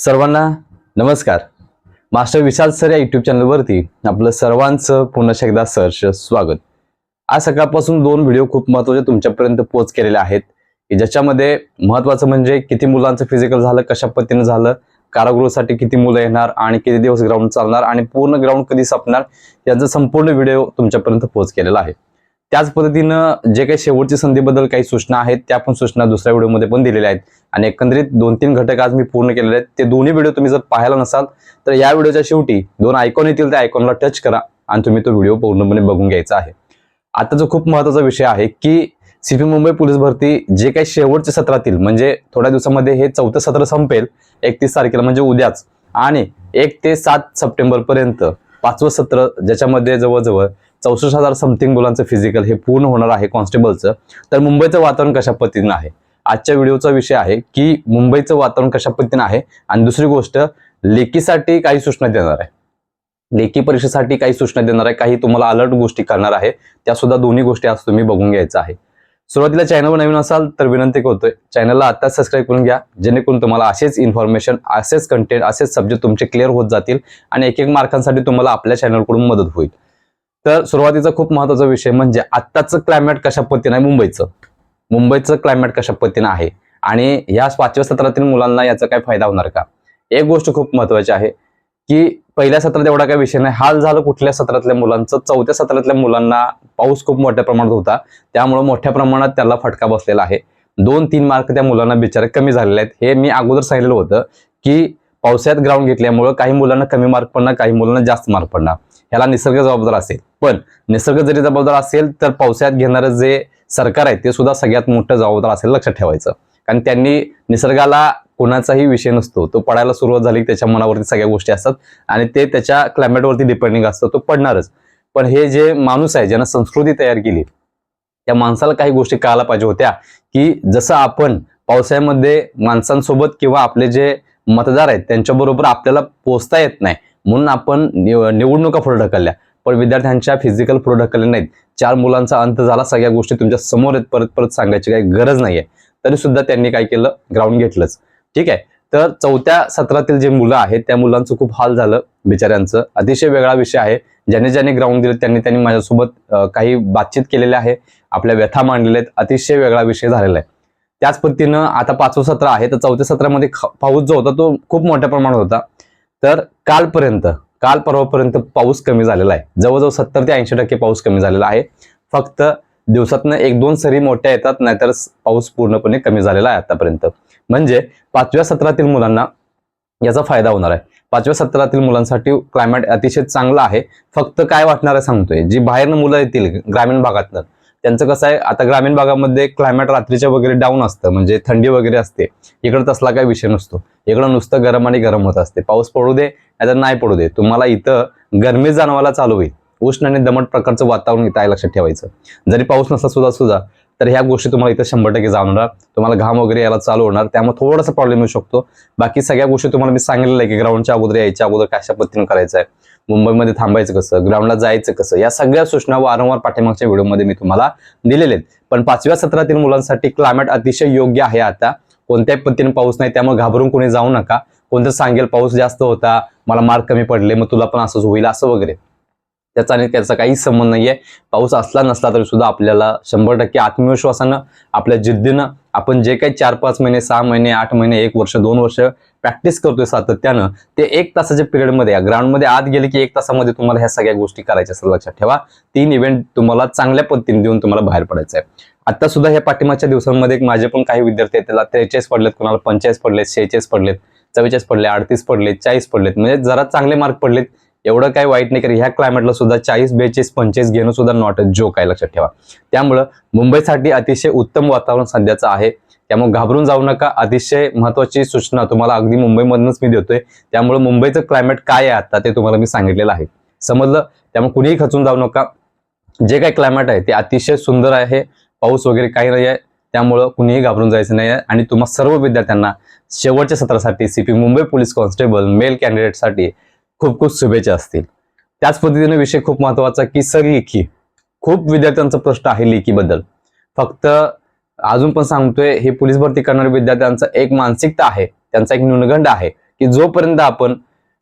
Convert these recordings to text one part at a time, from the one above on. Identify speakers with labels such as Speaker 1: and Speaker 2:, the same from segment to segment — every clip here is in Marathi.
Speaker 1: सर्वांना नमस्कार. मास्टर विशाल सर या युट्यूब चॅनलवरती आपलं सर्वांचं पुन्हा एकदा सहर्ष स्वागत. आज सकाळपासून दोन व्हिडिओ खूप महत्त्वाचे तुमच्यापर्यंत पोच केलेले आहेत की ज्याच्यामध्ये महत्वाचं म्हणजे किती मुलांचं फिजिकल झालं कशा पद्धतीनं झालं कारागृहासाठी किती मुलं येणार आणि किती दिवस ग्राउंड चालणार आणि पूर्ण ग्राउंड कधी संपणार याचा संपूर्ण व्हिडिओ तुमच्यापर्यंत पोच केलेला आहे. त्याच पद्धतीनं जे काही शेवटची संधीबद्दल काही सूचना आहेत त्या पण सूचना दुसऱ्या व्हिडिओमध्ये पण दिलेल्या आहेत. आणि एकंदरीत दोन तीन घटक आज मी पूर्ण केलेले आहेत. ते दोन्ही व्हिडिओ तुम्ही जर पाहायला नसाल तर या व्हिडिओच्या शेवटी दोन आयकॉन येतील त्या आयकॉनला टच करा आणि तुम्ही तो व्हिडिओ पूर्णपणे बघून घ्यायचा आहे. आता जो खूप महत्त्वाचा विषय आहे की सीपी मुंबई पोलीस भरती जे काही शेवटच्या सत्रातील म्हणजे थोड्या दिवसामध्ये हे चौथं सत्र संपेल एकतीस तारखेला म्हणजे उद्याच. आणि एक ते सात सप्टेंबर पर्यंत पाचवं सत्र ज्याच्यामध्ये जवळजवळ चौसष्ट हजार समथिंग मुलांचं फिजिकल हे पूर्ण होणार आहे कॉन्स्टेबलचं. तर मुंबईचं वातावरण कशा पद्धतीनं आहे? आजच्या व्हिडिओचा विषय आहे की मुंबईचं वातावरण कशा पद्धतीनं आहे? आणि दुसरी गोष्ट लेखीसाठी काही सूचना देणार आहे. लेखी परीक्षेसाठी काही सूचना देणार आहे. काही तुम्हाला अलर्ट गोष्टी करणार आहे. त्या सुद्धा दोन्ही गोष्टी आज तुम्ही बघून घ्यायचं आहे. सुरुवातीला चॅनलवर नवीन असाल तर विनंती करतोय चॅनलला आता सबस्क्राईब करून घ्या. जेणेकरून तुम्हाला असेच इन्फॉर्मेशन असेच कंटेंट असेच सब्जेक्ट तुमचे क्लिअर होत जातील आणि एक एक मार्कांसाठी तुम्हाला आपल्या चॅनलकडून मदत होईल. तर सुरुवातीचा खूप महत्त्वाचा विषय म्हणजे आत्ताचं क्लायमेट कशा पद्धतीनं आहे मुंबईचं. मुंबईचं क्लायमेट कशा पद्धतीनं आहे? आणि या पाचव्या सत्रातील मुलांना याचा काय फायदा होणार का? एक गोष्ट खूप महत्वाची आहे की पहिल्या सत्रात एवढा काही विषय नाही. हाल झालं कुठल्या सत्रातल्या मुलांचं? चौथ्या सत्रातल्या मुलांना पाऊस खूप मोठ्या प्रमाणात होता. त्यामुळे मोठ्या प्रमाणात त्याला फटका बसलेला आहे. दोन तीन मार्क त्या मुलांना बिचारे कमी झालेले आहेत. हे मी अगोदर सांगितलेलं होतं की पावसाळ्यात ग्राउंड घेतल्यामुळं काही मुलांना कमी मार्क पडणार काही मुलांना जास्त मार्क पडणार. ह्याला निसर्ग जबाबदार असेल. पण निसर्ग जरी जबाबदार असेल तर पावसाळ्यात घेणारं जे सरकार आहे ते सुद्धा सगळ्यात मोठं जबाबदार असेल लक्षात ठेवायचं. कारण त्यांनी निसर्गाला कोणाचाही विषय नसतो. तो पडायला सुरुवात झाली त्याच्या मनावरती सगळ्या गोष्टी असतात आणि ते त्याच्या क्लायमेटवरती डिपेंडिंग असतं तो पडणारच. पण हे जे माणूस आहे ज्यानं संस्कृती तयार केली त्या माणसाला काही गोष्टी कळायला पाहिजे होत्या की जसं आपण पावसाळ्यामध्ये माणसांसोबत किंवा आपले जे मतदार आहेत त्यांच्याबरोबर आपल्याला पोचता येत नाही म्हणून आपण निव- निवडणुका पुढे ढकलल्या. पण विद्यार्थ्यांच्या फिजिकल पुढे ढकलल्या नाहीत. चार मुलांचा अंत झाला सगळ्या गोष्टी तुमच्यासमोर आहेत परत परत सांगायची काही गरज नाहीये. तरी सुद्धा त्यांनी काय केलं? ग्राउंड घेतलंच. ठीक आहे? तर चौथ्या सत्रातील जे मुलं आहेत त्या मुलांचं खूप हाल झालं बिचाऱ्यांचं. अतिशय वेगळा विषय आहे. ज्याने ज्याने ग्राउंड दिलं त्यांनी त्यांनी माझ्यासोबत काही बातचीत केलेल्या आहे. आपल्या व्यथा मांडलेल्या आहेत. अतिशय वेगळा विषय झालेला आहे. त्याच पद्धतीनं आता पाचवं सत्र आहे. तर चौथ्या सत्रामध्ये ख- पाऊस जो होता तो खूप मोठ्या प्रमाणात होता. तर कालपर्यंत काल परवापर्यंत पाऊस कमी झालेला आहे. जवळजवळ सत्तर ते ऐंशी टक्के पाऊस कमी झालेला आहे. फक्त दिवसातनं एक दोन सरी मोठ्या येतात नाहीतर पाऊस पूर्णपणे कमी झालेला आहे आतापर्यंत. म्हणजे पाचव्या सत्रातील मुलांना याचा फायदा होणार आहे. पाचव्या सत्रातील मुलांसाठी क्लायमेट अतिशय चांगलं आहे. फक्त काय वाटणार आहे सांगतोय. जी बाहेरनं मुलं येतील ग्रामीण भागातनं त्यांचं कसं आहे आता ग्रामीण भागामध्ये क्लायमेट रात्रीच्या वगैरे डाऊन असतं म्हणजे थंडी वगैरे असते. इकडं तसला काही विषय नसतो. इकडं नुसतं गरम आणि गरम होत असते. पाऊस पडू दे नाहीतर नाही पडू दे. तुम्हाला इथं गरमी जाणवायला चालू होईल. उष्ण आणि दमट प्रकारचं वातावरण इथं आहे लक्षात ठेवायचं. जरी पाऊस नसला सुद्धा सुद्धा तर ह्या गोष्टी तुम्हाला इथं शंभर टक्के जाणवणार. तुम्हाला घाम वगैरे यायला चालू होणार. त्यामुळे थोडासा प्रॉब्लेम येऊ शकतो. बाकी सगळ्या गोष्टी तुम्हाला मी सांगितलेलं आहे की ग्राउंडच्या अगोदर यायच्या अगोदर कशा पद्धतीने करायचं आहे. मुंबईमध्ये थांबायचं कसं ग्राउंडला जायचं कसं या सगळ्या सूचना वारंवार पाठीमागच्या व्हिडिओमध्ये मी तुम्हाला दिलेले आहेत. पण पाचव्या सत्रातील मुलांसाठी क्लायमेट अतिशय योग्य आहे आता. कोणत्याही पद्धतीने पाऊस नाही त्यामुळे घाबरून कोणी जाऊ नका. कोणतं सांगेल पाऊस जास्त होता मला मार्क कमी पडले मग तुला पण असंच होईल असं वगैरे. त्याचा आणि त्याचा काहीच संबंध नाहीये. पाऊस असला नसला तरी सुद्धा आपल्याला शंभर टक्के आत्मविश्वासानं आपल्या जिद्दीनं आपण जे काही चार पाच महिने सहा महिने आठ महिने एक वर्ष दोन वर्ष प्रॅक्टिस करतोय सातत्यानं ते एक तासाच्या पिरियडमध्ये ग्राउंडमध्ये आत गेले की एक तासामध्ये तुम्हाला ह्या सगळ्या गोष्टी करायच्या असतात. लक्षात ठेवा. तीन इव्हेंट तुम्हाला चांगल्या पद्धतीने देऊन तुम्हाला बाहेर पडायचं आहे. आता सुद्धा ह्या पाठिंबाच्या दिवसांमध्ये माझे पण काही विद्यार्थी आहेत त्याला त्रेचाळीस पडलेत कोणाला पंचेचाळीस पडलेत शेहेचाळीस पडलेत चव्वेचाळीस पडले अडतीस पडले चाळीस पडलेत. म्हणजे जरा चांगले मार्क पडलेत. एवढं काही वाईट नाही कारण ह्या क्लायमेटला सुद्धा चाळीस बेचाळीस पंचेचाळीस घेणं सुद्धा नॉट अ जोक आहे लक्षात ठेवा. त्यामुळं मुंबईसाठी अतिशय उत्तम वातावरण सध्याचं आहे. त्यामुळे घाबरून जाऊ नका. अतिशय महत्वाची सूचना तुम्हाला अगदी मुंबईमधूनच मी देतोय. त्यामुळे मुंबईचं क्लायमेट काय आहे आता ते तुम्हाला मी सांगितलेलं आहे. समजलं? त्यामुळे कुणीही खचून जाऊ नका. जे काही क्लायमेट आहे ते अतिशय सुंदर आहे. पाऊस वगैरे काही नाही आहे त्यामुळं कुणीही घाबरून जायचं नाही आहे आणि तुम्हा सर्व विद्यार्थ्यांना शेवटच्या सत्रासाठी CP Mumbai police constable male कॅन्डिडेटसाठी खूप खूप शुभेच्छा असतील. त्याच पद्धतीने विषय खूप महत्त्वाचा की सर लेखी. खूप विद्यार्थ्यांचा प्रश्न आहे लेखीबद्दल. फक्त अजून पण सांगतोय हे पोलीस भरती करणाऱ्या विद्यार्थ्यांचा एक मानसिकता आहे त्यांचा एक न्यूनगंड आहे की जोपर्यंत आपण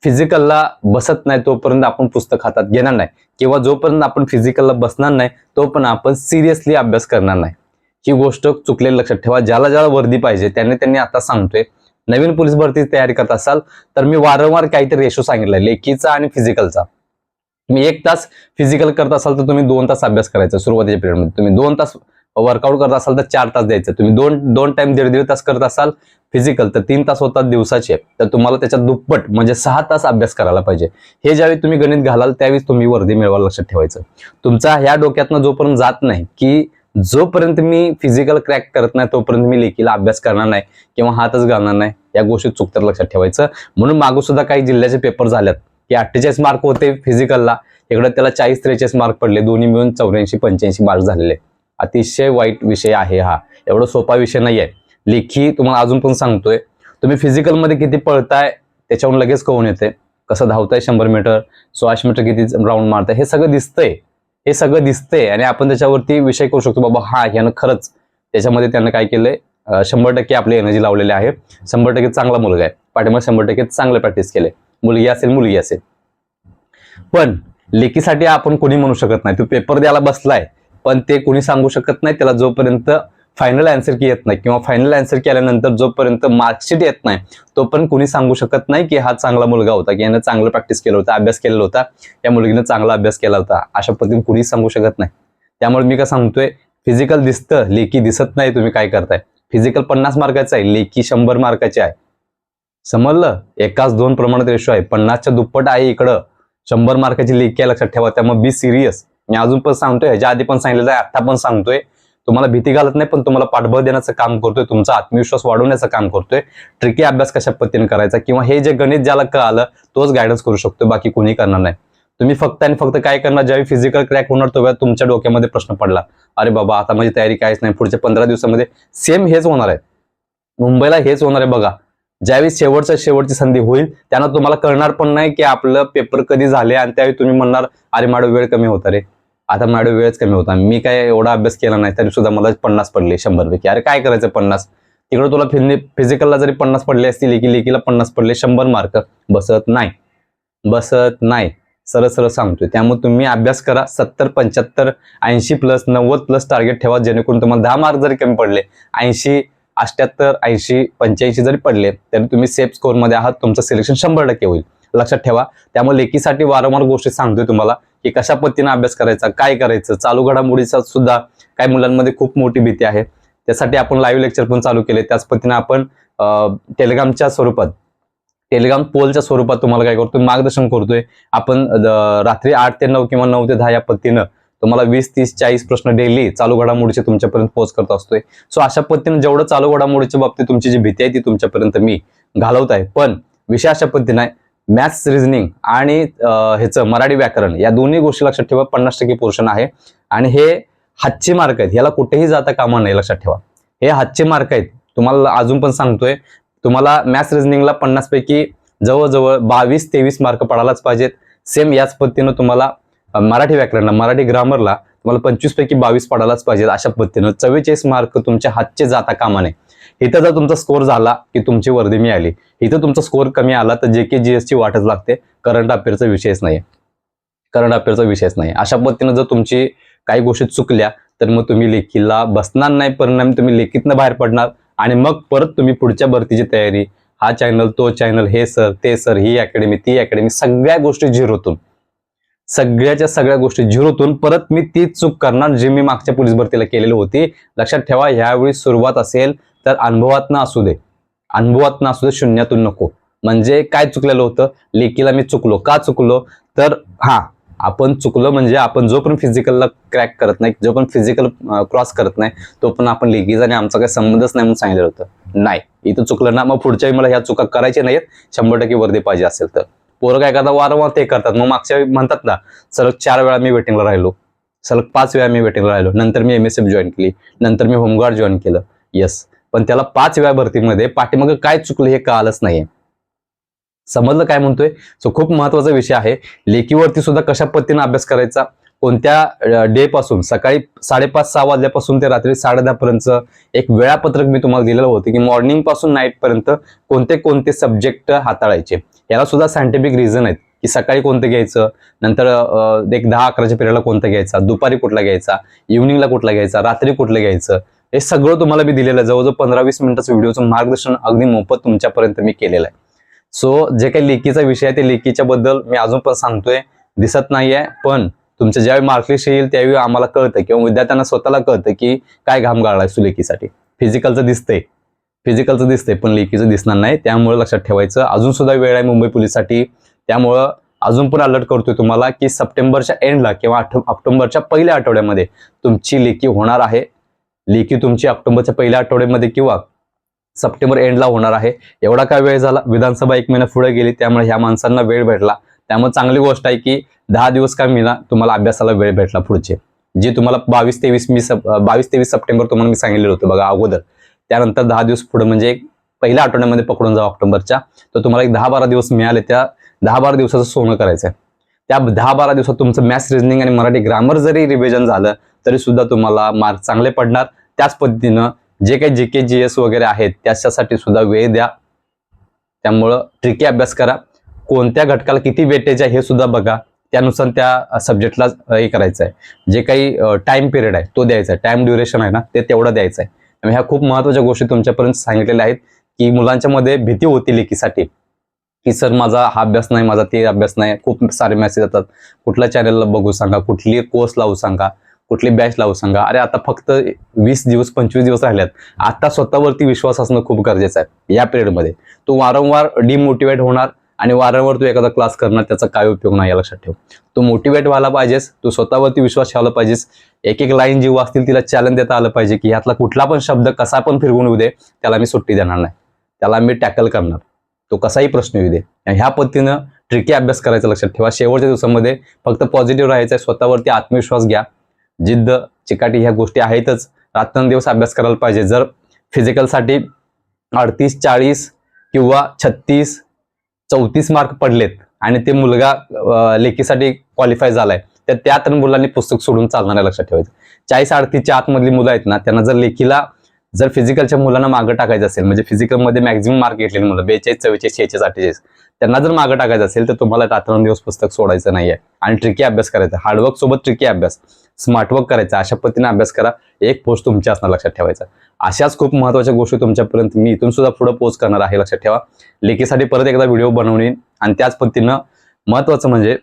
Speaker 1: फिजिकलला बसत नाही तोपर्यंत आपण पुस्तक हातात घेणार नाही. किंवा जोपर्यंत आपण फिजिकलला बसणार नाही तो पण आपण सिरियसली अभ्यास करणार नाही. ही गोष्ट चुकलेली लक्षात ठेवा. ज्याला ज्याला वर्दी पाहिजे त्यांनी त्यांनी आता सांगतोय नवीन पोलीस भरती तयारी करत असाल तर मी वारंवार काहीतरी रेशो सांगितलाय लेखीचा आणि फिजिकलचा मी एक तास फिजिकल करत असाल तर तुम्ही दोन तास अभ्यास करायचा सुरुवातीच्या पिरियडमध्ये तुम्ही दोन तास वर्कआउट करत असाल तर चार तास द्यायचं. तुम्ही दोन दोन टाइम दीड दीड तास करत असाल फिजिकल तर तीन तास होतात दिवसाचे. तर तुम्हाला त्याच्यात दुप्पट म्हणजे सहा तास अभ्यास करायला पाहिजे. हे ज्यावेळी तुम्ही गणित घालाल त्यावेळी तुम्ही वर्दी मिळवायला लक्षात ठेवायचं. तुमचा ह्या डोक्यातनं जोपर्यंत जात नाही की जोपर्यंत मी फिजिकल क्रॅक करत नाही तोपर्यंत मी लेखीला अभ्यास करणार नाही किंवा हातच घालणार नाही या गोष्टी चुकतर लक्षात ठेवायचं. म्हणून मागू सुद्धा काही जिल्ह्याचे पेपर झाल्यात. की अठ्ठेचाळीस मार्क होते फिजिकलला इकडे त्याला चाळीस त्रेचाळीस मार्क पडले. दोन्ही मिळून चौऱ्याऐंशी पंच्याऐंशी मार्क झालेले. अतिशय वाईट विषय आहे हा. एवढा सोपा विषय नाही आहे लेखी तुम्हाला अजून पण सांगतोय. तुम्ही फिजिकलमध्ये किती पळताय त्याच्यावरून लगेच कळून येते. कसं धावताय शंभर मीटर सोळाशे मीटर किती राऊंड मारताय हे सगळं दिसतंय. हे सगळं दिसतंय आणि आपण त्याच्यावरती विषय करू शकतो बाबा हा यानं खरंच त्याच्यामध्ये त्यानं काय केलंय? शंभर टक्के आपली एनर्जी लावलेली आहे. शंभर टक्के चांगला मुलगा आहे. पाठीमागे शंभर टक्के चांगलं प्रॅक्टिस केले मुलगी असेल मुलगी असेल. पण लेखीसाठी आपण कोणी म्हणू शकत नाही. तू पेपर द्यायला बसलाय पण ते कोणी सांगू शकत नाही त्याला जोपर्यंत फायनल आन्सर की येत नाही किंवा फायनल अँसर केल्यानंतर जोपर्यंत मार्कशीट येत नाही तोपर्यंत कोणी सांगू शकत नाही की हा चांगला मुलगा होता की यानं चांगलं प्रॅक्टिस केलं होतं अभ्यास केलेला होता या मुलगीनं चांगला अभ्यास केला होता अशा पद्धतीने कुणीही सांगू शकत नाही. त्यामुळे मी काय सांगतोय फिजिकल दिसतं लेखी दिसत नाही तुम्ही काय करताय. फिजिकल पन्नास मार्काचं आहे लेखी शंभर मार्काची आहे. समजलं? एकाच दोन प्रमाणात रेशो आहे. पन्नासच्या दुप्पट आहे इकडं. शंभर मार्काची लेखी आहे लक्षात ठेवा. त्यामुळे बी सिरियस मी अजून पण सांगतोय ह्याच्या आधी पण सांगितलं आहे आता पण सांगतोय. तुम्हाला भीती घालत नाही पण तुम्हाला पाठबळ देण्याचं काम करतोय तुमचा आत्मविश्वास वाढवण्याचं काम करतोय. ट्रिकी अभ्यास कशा पद्धतीने करायचा किंवा हे जे गणित ज्याला कळालं तोच गायडन्स करू शकतो बाकी कोणी करणार नाही. तुम्ही फक्त आणि फक्त काय करणार ज्यावेळी फिजिकल क्रॅक होणार तेव्हा तुमच्या डोक्यामध्ये प्रश्न पडला. अरे बाबा आता माझी तयारी काहीच नाही पुढच्या पंधरा दिवसामध्ये सेम हेच होणार आहे. मुंबईला हेच होणार आहे बघा. ज्यावेळी शेवटच्या शेवटची संधी होईल त्यांना तुम्हाला कळणार पण नाही की आपलं पेपर कधी झाले आणि त्यावेळी तुम्ही म्हणणार अरे मॅडम वेळ कमी होता रे. आता मॅडम वेळच कमी होता. मी काय एवढा अभ्यास केला नाही तरी सुद्धा मला पन्नास पडले शंभर पैकी अरे काय करायचं पन्नास? तिकडे तुला फिजिकलला जरी पन्नास पडले असतील लेखी लेखीला पन्नास पडले शंभर मार्क बसत नाही. बसत नाही. सरळ सरळ सांगतोय. त्यामुळे तुम्ही अभ्यास करा. सत्तर पंच्याहत्तर ऐंशी प्लस नव्वद प्लस टार्गेट ठेवा जेणेकरून तुम्हाला दहा मार्क जरी कमी पडले ऐंशी अष्ट्याहत्तर ऐंशी पंच्याऐंशी जरी पडले तरी तुम्ही सेफ स्कोरमध्ये आहात. तुमचं सिलेक्शन शंभर टक्के होईल. लक्षात ठेवा. त्यामुळे लेखीसाठी वारंवार गोष्टी सांगतोय तुम्हाला. की कशा पद्धतीने अभ्यास करायचा काय करायचं चालू घडामोडीचा सुद्धा काही मुलांमध्ये खूप मोठी भीती आहे. त्यासाठी आपण लाईव्ह लेक्चर पण चालू केले. त्याच पद्धतीने आपण टेलिग्रामच्या स्वरूपात टेलिग्राम पोलच्या स्वरूपात तुम्हाला काय करतोय मार्गदर्शन करतोय. आपण रात्री आठ ते नऊ किंवा नऊ ते दहा या पद्धतीनं तुम्हाला वीस तीस चाळीस प्रश्न डेली चालू घडामोडीचे तुमच्यापर्यंत पोहोच करत असतोय. सो अशा पद्धतीने जेवढं चालू घडामोडीच्या बाबतीत तुमची जी भीती आहे ती तुमच्यापर्यंत मी घालवत आहे. पण विषय अशा पद्धतीने मॅथ्स रिझनिंग आणि ह्याचं मराठी व्याकरण या दोन्ही गोष्टी लक्षात ठेवा. पन्नास टक्के पोर्शन आहे. आणि हे हातचे मार्क आहेत. याला कुठेही जाता कामा नाही लक्षात ठेवा. हे हातचे मार्क आहेत. तुम्हाला अजून पण सांगतोय. तुम्हाला मॅथ्स रिझनिंगला पन्नास पैकी जवळजवळ बावीस तेवीस मार्क पडायलाच पाहिजेत. सेम याच पद्धतीनं तुम्हाला मराठी व्याकरणला मराठी ग्रामरला तुम्हाला पंचवीस पैकी बावीस पडायलाच पाहिजेत. अशा पद्धतीनं चव्वेचाळीस मार्क तुमच्या हातचे जाता कामा नये. इथं जर तुमचा स्कोर झाला की तुमची वर्दी मिळाली इथं तुमचा स्कोअर कमी आला तर जे के जी एसची वाटच लागते करंट अफेअरचा विषयच नाही करंट अफेअरचा विषयच नाही अशा पद्धतीनं जर तुमची काही गोष्टी चुकल्या तर मग तुम्ही लेखीला बसणार नाही परिणाम तुम्ही लेखीतनं बाहेर पडणार आणि मग परत तुम्ही पुढच्या भरतीची तयारी. हा चॅनल तो चॅनल हे सर ते सर ही अकॅडमी ती अकॅडमी सगळ्या गोष्टी झिरोतून. सगळ्याच्या सगळ्या गोष्टी झिरोतून परत मी तीच चूक करणार जी मी मागच्या पोलीस भरतीला केलेली होती. लक्षात ठेवा ह्यावेळी सुरुवात असेल तर अनुभवातनं असू दे. अनुभवातनं असू दे शून्यातून नको. म्हणजे काय चुकलेलं होतं? लेकीला मी चुकलो. का चुकलो? तर हा आपण चुकलो म्हणजे आपण जो पण फिजिकलला क्रॅक करत नाही जो पण फिजिकल क्रॉस करत नाही तो पण आपण लेकीचा आणि आमचा काही संबंधच नाही म्हणून सांगितलं होतं. नाही. इथं चुकलं ना मग पुढच्या वेळी मला ह्या चुका करायच्या नाहीत शंभर टक्के वर्दी पाहिजे असेल तर. पोरं काय करतात? वारंवार ते करतात. मग मागच्या वेळी म्हणतात ना सलग चार वेळा मी वेटिंगला राहिलो. सलग पाच वेळा मी वेटिंगला राहिलो. नंतर मी एम एस एफ जॉईन केली. नंतर मी होमगार्ड जॉईन केलं. येस पण त्याला पाच वेळा भरतीमध्ये पाठीमागं काय चुकलं हे कळालंच नाहीये. समजलं काय म्हणतोय? सो खूप महत्त्वाचा विषय आहे. लेखीवरती सुद्धा कशा पद्धतीने अभ्यास करायचा? कोणत्या डे पासून सकाळी साडेपाच सहा वाजल्यापासून ते रात्री साडे पर्यंत एक वेळापत्रक मी तुम्हाला दिलेलं होतं की मॉर्निंगपासून नाईट पर्यंत कोणते कोणते सब्जेक्ट हाताळायचे? याला सुद्धा सायंटिफिक रिझन आहेत की सकाळी कोणतं घ्यायचं? नंतर एक दहा अकराच्या पिरियडला कोणतं घ्यायचा? दुपारी कुठला घ्यायचा? इव्हनिंगला कुठला घ्यायचा? रात्री कुठलं घ्यायचं? हे सगळं तुम्हाला मी दिलेलं आहे. जवळजवळ पंधरा वीस मिनिटाचं व्हिडिओचं मार्गदर्शन अगदी मोफत तुमच्यापर्यंत मी केलेलं आहे. सो जे काही लेखीचा विषय आहे ते लेखीच्या बद्दल मी अजून पण सांगतोय. दिसत नाहीये पण तुमचं ज्यावेळी मार्कलिस्ट येईल त्यावेळी आम्हाला कळतं किंवा विद्यार्थ्यांना स्वतःला कळतं की काय घाम गाळलाय तू फिजिकलचं दिसतंय. फिजिकलचं दिसतंय पण लेखीचं दिसणार नाही. त्यामुळे लक्षात ठेवायचं. अजून सुद्धा वेळ आहे मुंबई पोलीससाठी. त्यामुळं अजून पण अलर्ट करतोय तुम्हाला की सप्टेंबरच्या एंडला किंवा आठ ऑक्टोबरच्या पहिल्या आठवड्यामध्ये तुमची लेखी होणार आहे. लेखी तुमची ऑक्टोबरच्या पहिल्या आठवड्यामध्ये किंवा सप्टेंबर एंडला होणार आहे. एवढा काय वेळ झाला? विधानसभा एक महिना पुढे गेली त्यामुळे ह्या माणसांना वेळ भेटला. त्यामुळे चांगली गोष्ट आहे की दहा दिवस काय मिळणार तुम्हाला अभ्यासाला वेळ भेटला पुढचे. जे तुम्हाला बावीस तेवीस मी सप बावीस तेवीस सप्टेंबर तुम्हाला मी सांगितलेलं होतं बघा अगोदर. त्यानंतर दहा दिवस पुढे म्हणजे एक पहिल्या आठवड्यामध्ये पकडून जाऊ ऑक्टोबरच्या. तर तुम्हाला एक दहा बारा दिवस मिळाले त्या दहा बारा दिवसाचं सोनं करायचं आहे त्या दहा बारा दिवसात तुमचं मॅथ्स रिजनिंग आणि मराठी ग्रामर जरी रिव्हिजन झालं तरी सुद्धा तुम्हाला मार्क चांगले पडणार. त्याच पद्धतीनं जे काही जे के जी एस वगैरे आहेत त्याच्यासाठी सुद्धा वेळ द्या. त्यामुळं ट्रिकी अभ्यास करा. कोणत्या घटकाला किती वेटेज आहे हे सुद्धा बघा. त्यानुसार त्या सब्जेक्टला हे करायचं आहे. जे काही टाइम पिरियड आहे तो द्यायचा आहे. टाइम ड्युरेशन आहे ना ते तेवढं द्यायचं आहे. त्यामुळे ह्या खूप महत्त्वाच्या गोष्टी तुमच्यापर्यंत सांगितलेल्या आहेत की मुलांच्या मध्ये भीती होती लेखीसाठी. की सर माझा हा अभ्यास नाही माझा ते अभ्यास नाही. खूप सारे मेसेज येतात. कुठल्या चॅनलला बघू सांगा कुठली कोर्स लावू सांगा. कुठली बॅच लावू सांगा? अरे आता फक्त वीस दिवस पंचवीस दिवस राहिल्यात. आता स्वतःवरती विश्वास असणं खूप गरजेचं आहे या पिरियडमध्ये तू वारंवार डिमोटिवेट होणार आणि वारंवार तू एखादा क्लास करणार त्याचा काय उपयोग नाही या लक्षात ठेव. तू मोटिवेट व्हायला पाहिजेस तू स्वतःवरती विश्वास ठेवला पाहिजेस. एक एक लाईन जी असतील तिला चॅलेंज देता आलं पाहिजे की यातला कुठला पण शब्द कसा पण फिरवून येऊ दे त्याला मी सुट्टी देणार नाही. त्याला मी टॅकल करणार. तो कसाही प्रश्न येऊ दे. ह्या पद्धतीनं ट्रिकी अभ्यास करायचा लक्षात ठेवा. शेवटच्या दिवसामध्ये फक्त पॉझिटिव्ह राहायचं आहे स्वतःवरती आत्मविश्वास घ्या. जिद्द चिकाटी ह्या गोष्टी आहेतच. रात्रंदिवस अभ्यास करायला पाहिजे. जर फिजिकलसाठी अडतीस चाळीस किंवा छत्तीस चौतीस मार्क पडलेत आणि ते मुलगा लेखीसाठी क्वालिफाय झालाय तर त्या तर मुलांनी पुस्तक सोडून चालणार आहे लक्षात ठेवायचं. चाळीस अडतीसच्या आतमधली मुलं आहेत ना त्यांना जर लेखीला जर फिजिकलच्या मुलांना मागं टाकायचं असेल म्हणजे फिजिकलमध्ये मॅक्झिमम मार्क घेतलेली मुलं बेचाळीस चव्वेचाळीस शेहेचाळीस अठ्ठेचाळीस त्यांना जर मागं टाकायचं असेल तर तुम्हाला रात्रंदिवस पुस्तक सोडायचं नाहीये. आणि ट्रिकी अभ्यास करायचा. हार्डवर्क सोबत ट्रिकी अभ्यास. स्मार्टवर्क करायचा. अशा पद्धतीने अभ्यास करा. एक पोस्ट तुमच्या असणार लक्षात ठेवायचा. अशाच खूप महत्त्वाच्या गोष्टी तुमच्यापर्यंत मी इथून सुद्धा पुढे पोस्ट करणार आहे लक्षात ठेवा. लेखीसाठी परत एकदा व्हिडिओ बनवणे आणि त्याच पद्धतीनं महत्वाचं म्हणजे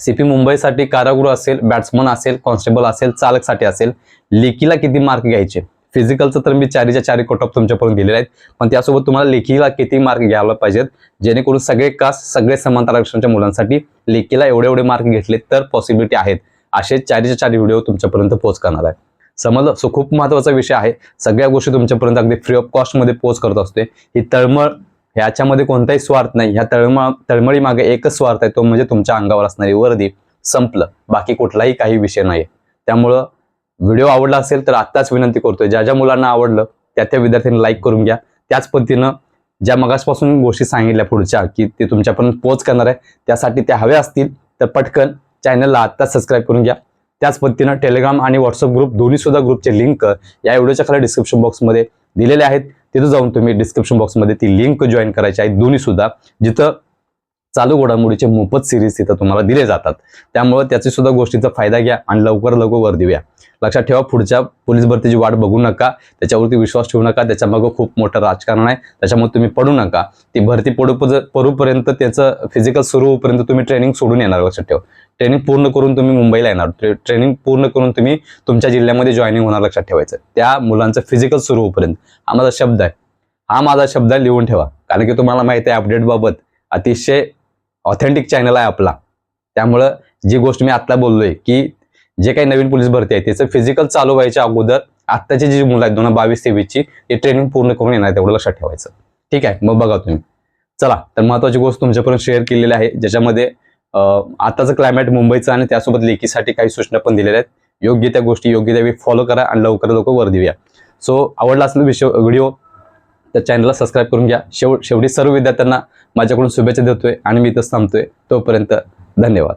Speaker 1: सीपी मुंबईसाठी कारागृह असेल बॅट्समन असेल कॉन्स्टेबल असेल चालकसाठी असेल लेकीला किती मार्क घ्यायचे? फिजिकलचं तर मी चारीच्या चारी कट ऑफ तुमच्यापर्यंत दिलेले आहेत. पण त्यासोबत तुम्हाला लेखीला किती मार्क घ्यायला पाहिजेत? जेणेकरून सगळे कास्ट सगळे समांतर आरक्षणाच्या मुलांसाठी लेखीला एवढे एवढे मार्क घेतले तर पॉसिबिलिटी आहेत. असे चारीच्या चारी व्हिडिओ तुमच्यापर्यंत पोच करणार आहे. समजलं? सो खूप महत्त्वाचा विषय आहे. सगळ्या गोष्टी तुमच्यापर्यंत अगदी फ्री ऑफ कॉस्टमध्ये पोच करत असते ही तळमळ ह्याच्यामध्ये कोणताही स्वार्थ नाही. ह्या तळमळ तळमळी मागे एकच स्वार्थ आहे तो म्हणजे तुमच्या अंगावर असणारी वर्दी. संपलं. बाकी कुठलाही काही विषय नाही त्यामुळं व्हिडिओ आवडला असेल तर आत्ताच विनंती करतोय. ज्या ज्या मुलांना आवडलं त्या त्या विद्यार्थ्यांनी लाईक करून घ्या. त्याच पद्धतीनं ज्या मगासपासून गोष्टी सांगितल्या पुढच्या की ते तुमच्यापर्यंत पोच करणार आहे त्यासाठी त्या हव्या असतील तर पटकन चॅनलला आत्ताच सबस्क्राईब करून घ्या. त्याच पद्धतीनं टेलिग्राम आणि व्हॉट्सअप ग्रुप दोन्हीसुद्धा ग्रुपचे लिंक या व्हिडिओच्या खाली डिस्क्रिप्शन बॉक्समध्ये दिलेले आहेत. तिथं जाऊन तुम्ही डिस्क्रिप्शन बॉक्समध्ये ती लिंक जॉईन करायची आहे. दोन्हीसुद्धा जिथं चालू घडामोडीचे मोफत सिरीज तिथं तुम्हाला दिले जातात. त्यामुळे त्याची सुद्धा गोष्टीचा फायदा घ्या आणि लवकर लवकर वर देऊया. लक्षात ठेवा पुढच्या पोलीस भरतीची वाट बघू नका. त्याच्यावरती विश्वास ठेवू नका. त्याच्या मागं खूप मोठं राजकारण आहे. त्याच्यामुळे तुम्ही पडू नका. ती भरती पडू पडूपर्यंत त्याचं फिजिकल सुरू होईपर्यंत तुम्ही ट्रेनिंग सोडून येणार लक्षात ठेवा. ट्रेनिंग पूर्ण करून तुम्ही मुंबईला येणार. ट्रेनिंग पूर्ण करून तुम्ही तुमच्या जिल्ह्यामध्ये जॉईनिंग होणार लक्षात ठेवायचं. त्या मुलांचं फिजिकल सुरू होईपर्यंत हा माझा शब्द आहे. हा माझा शब्द आहे लिहून ठेवा. कारण की तुम्हाला माहिती आहे अपडेटबाबत अतिशय ऑथेंटिक चॅनल आहे आपला. त्यामुळं जी गोष्ट मी आत्ता बोललोय की जे काही नवीन पोलीस भरती आहे त्याचं फिजिकल चालू व्हायच्या अगोदर आत्ताची जी मुलं आहेत दोन हजार बावीस तेवीसची ते ट्रेनिंग पूर्ण करून येणार तेवढं लक्षात ठेवायचं. ठीक आहे मग बघा तुम्ही. चला तर महत्वाची गोष्ट तुमच्यापर्यंत शेअर केलेली आहे ज्याच्यामध्ये अं, आताचं क्लायमेट मुंबईचं आणि त्यासोबत लेखीसाठी काही सूचना पण दिलेल्या आहेत. योग्य त्या गोष्टी योग्य त्या फॉलो करा आणि लवकर लवकर वर देऊया. सो आवडला असलेला विषय व्हिडिओ तर चॅनलला सबस्क्राईब करून घ्या. शेव शेवटी सर्व विद्यार्थ्यांना माझ्याकडून शुभेच्छा देतोय आणि मी इथंच थांबतोय. तोपर्यंत धन्यवाद.